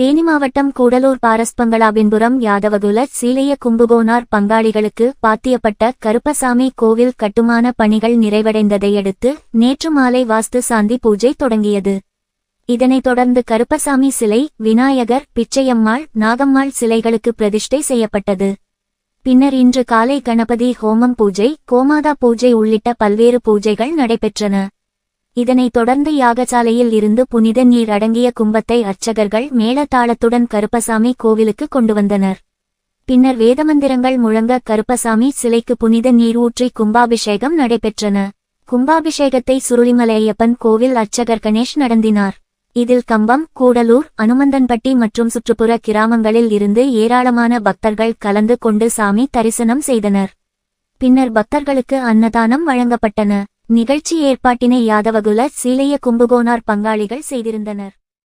தேனி மாவட்டம் கூடலூர் பாரஸ்பங்களாபின்புரம் யாதவகுல சீலைய கும்புகோனார் பங்காளிகளுக்கு பாத்தியப்பட்ட கருப்பசாமி கோவில் கட்டுமான பணிகள் நிறைவடைந்ததையடுத்து நேற்று மாலை வாஸ்து சாந்தி பூஜை தொடங்கியது. இதனைத் தொடர்ந்து கருப்பசாமி சிலை விநாயகர் பிச்சையம்மாள் நாகம்மாள் சிலைகளுக்கு பிரதிஷ்டை செய்யப்பட்டது. பின்னர் இன்று காலை கணபதி ஹோமம் பூஜை கோமாதா பூஜை உள்ளிட்ட பல்வேறு பூஜைகள் நடைபெற்றன. இதனைத் தொடர்ந்து யாகசாலையில் இருந்து புனித நீர் அடங்கிய கும்பத்தை அர்ச்சகர்கள் மேளதாளத்துடன் கருப்பசாமி கோவிலுக்கு கொண்டு வந்தனர். பின்னர் வேதமந்திரங்கள் முழங்க கருப்பசாமி சிலைக்கு புனித நீர் ஊற்றி கும்பாபிஷேகம் நடைபெற்றன. கும்பாபிஷேகத்தை சுருளிமலையப்பன் கோவில் அர்ச்சகர் கணேஷ் நடந்தினார். இதில் கம்பம் கூடலூர் அனுமந்தன்பட்டி மற்றும் சுற்றுப்புற கிராமங்களில் இருந்து ஏராளமான பக்தர்கள் கலந்து கொண்டு சாமி தரிசனம் செய்தனர். பின்னர் பக்தர்களுக்கு அன்னதானம் வழங்கப்பட்டன. நிகழ்ச்சி ஏற்பாட்டினை யாதவகுல சீலைய கும்பகோனார் பங்காளிகள் செய்திருந்தனர்.